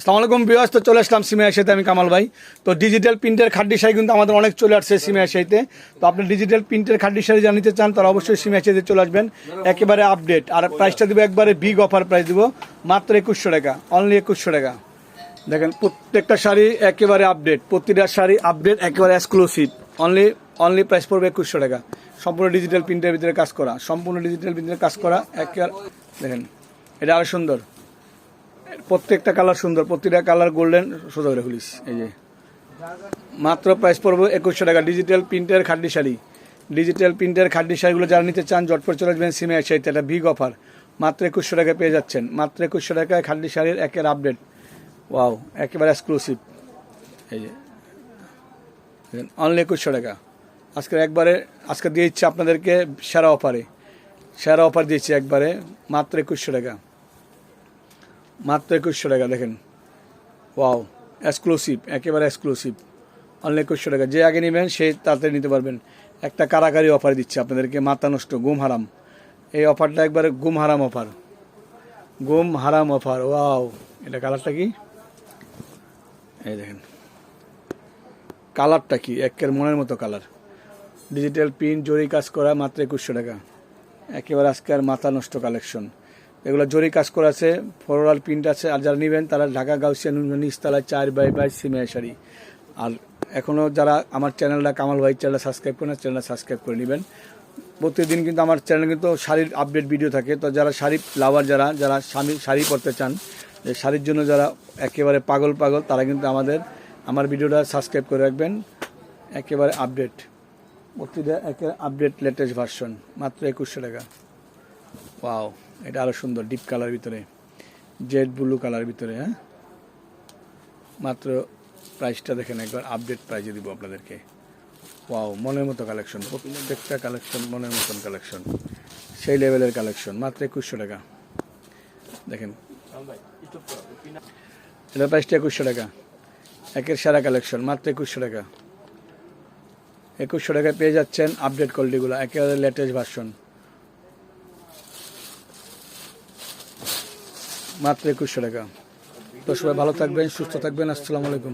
আসসালামু আলাইকুম বিয়াস তো চলে আসলাম সিমে আসাইতে আমি কামাল ভাই। তো ডিজিটাল প্রিন্টের খাড্ডি শাড়ি কিন্তু আমাদের অনেক চলে আসছে সিমে আসাইতে তো আপনি ডিজিটাল প্রিন্টের খাড্ডি শাড়ি যা নিতে চান, তারা অবশ্যই সিমে আসাইতে চলে আসবেন। একেবারে আপডেট আর প্রাইসটা দিব একবারে বিগ অফার প্রাইস দিব, মাত্র একুশশো টাকা অনলি একুশশো টাকা। দেখেন, প্রত্যেকটা শাড়ি একেবারে আপডেট প্রতিটা শাড়ি আপডেট একেবারে এক্সক্লুসিভ অনলি অনলি প্রাইস পড়বে একুশশো টাকা। সম্পূর্ণ ডিজিটাল প্রিন্টের ভিতরে কাজ করা, সম্পূর্ণ ডিজিটাল প্রিন্টের কাজ করা, একেবারে দেখেন, এটা আরও সুন্দর। প্রত্যেকটা কালার সুন্দর, প্রতিটা কালার গোল্ডেন সোজা করে খুলিস, এই যে। মাত্র প্রাইস পড়ব একুশশো টাকা। ডিজিটাল প্রিন্টের খাড্ডি শাড়ি। ডিজিটাল প্রিন্টের খাড্ডি শাড়িগুলো যারা নিতে চান জটপট চলে আসবেন সিমে শাড়িতে এটা বিগ অফার মাত্র একুশশো টাকায় পেয়ে যাচ্ছেন। মাত্র একুশশো টাকায় খাড্ডি শাড়ির একের আপডেট ওয়াও একেবারে এক্সক্লুসিভ এই যে। অনলি একুশশো টাকা। আজকে একবারে, আজকে দিয়ে দিচ্ছি আপনাদেরকে সেরা অফারে সেরা অফার দিয়েছি একবারে। মাত্র একুশশো টাকা। মাত্র একুশশো টাকা, দেখেন। ওয়াও এক্সক্লুসিভ একেবারে এক্সক্লুসিভ অনলি একুশশো টাকা। যে আগে নেবেন, সে তাড়াতাড়ি নিতে পারবেন। একটা কারাকারি অফার দিচ্ছে আপনাদেরকে, মাথা নষ্ট গুম হারাম। এই অফারটা একবারে গুম হারাম অফার গুম হারাম অফার ওয়াও এটা কালারটা কি? এই দেখেন। কালারটা কি? একের মনের মতো কালার ডিজিটাল প্রিন্ট জরি কাজ করা, মাত্র একুশশো টাকা। একেবারে আজকের মাথা নষ্ট কালেকশন এগুলো জরি কাজ করা আছে প্রিন্ট আছে, আর যারা নেবেন তারা ঢাকা, গাউসিয়া নিচতলায় চার বাই বাই সিমিয়া শাড়ি। আর এখনও যারা আমার চ্যানেলটা কামাল ভাই চ্যানেলটা সাবস্ক্রাইব করেন চ্যানেলটা সাবস্ক্রাইব করে নেবেন। প্রতিদিন কিন্তু আমার চ্যানেলে কিন্তু শাড়ির আপডেট ভিডিও থাকে। তো যারা শাড়ি লাভার যারা যারা স্বামী শাড়ি পরতে চান, যে শাড়ির জন্য যারা একেবারে পাগল পাগল, তারা কিন্তু আমাদের, আমার ভিডিওটা সাবস্ক্রাইব করে রাখবেন। একেবারে আপডেট প্রতিটা একে আপডেট লেটেস্ট ভার্সন মাত্র একুশশো টাকা। ওয়াও এটা আরও সুন্দর ডিপ কালার ভিতরে। জেড ব্লু কালার ভিতরে হ্যাঁ? মাত্র প্রাইসটা দেখেন একবার আপডেট প্রাইজে দিব আপনাদেরকে। ওয়াও মনের মতো কালেকশন প্রত্যেকটা কালেকশন মনের মতন কালেকশন সেই লেভেলের কালেকশন মাত্র একুশশো টাকা। দেখেন। এটার প্রাইসটা একুশশো টাকা। একের সারা কালেকশন মাত্র একুশশো টাকা। একুশশো টাকায় পেয়ে যাচ্ছেন আপডেট কোয়ালিটিগুলো একেবারে লেটেস্ট ভার্সন মাত্র একুশশো টাকা। তো সবাই ভালো থাকবেন সুস্থ থাকবেন আসসালামু আলাইকুম।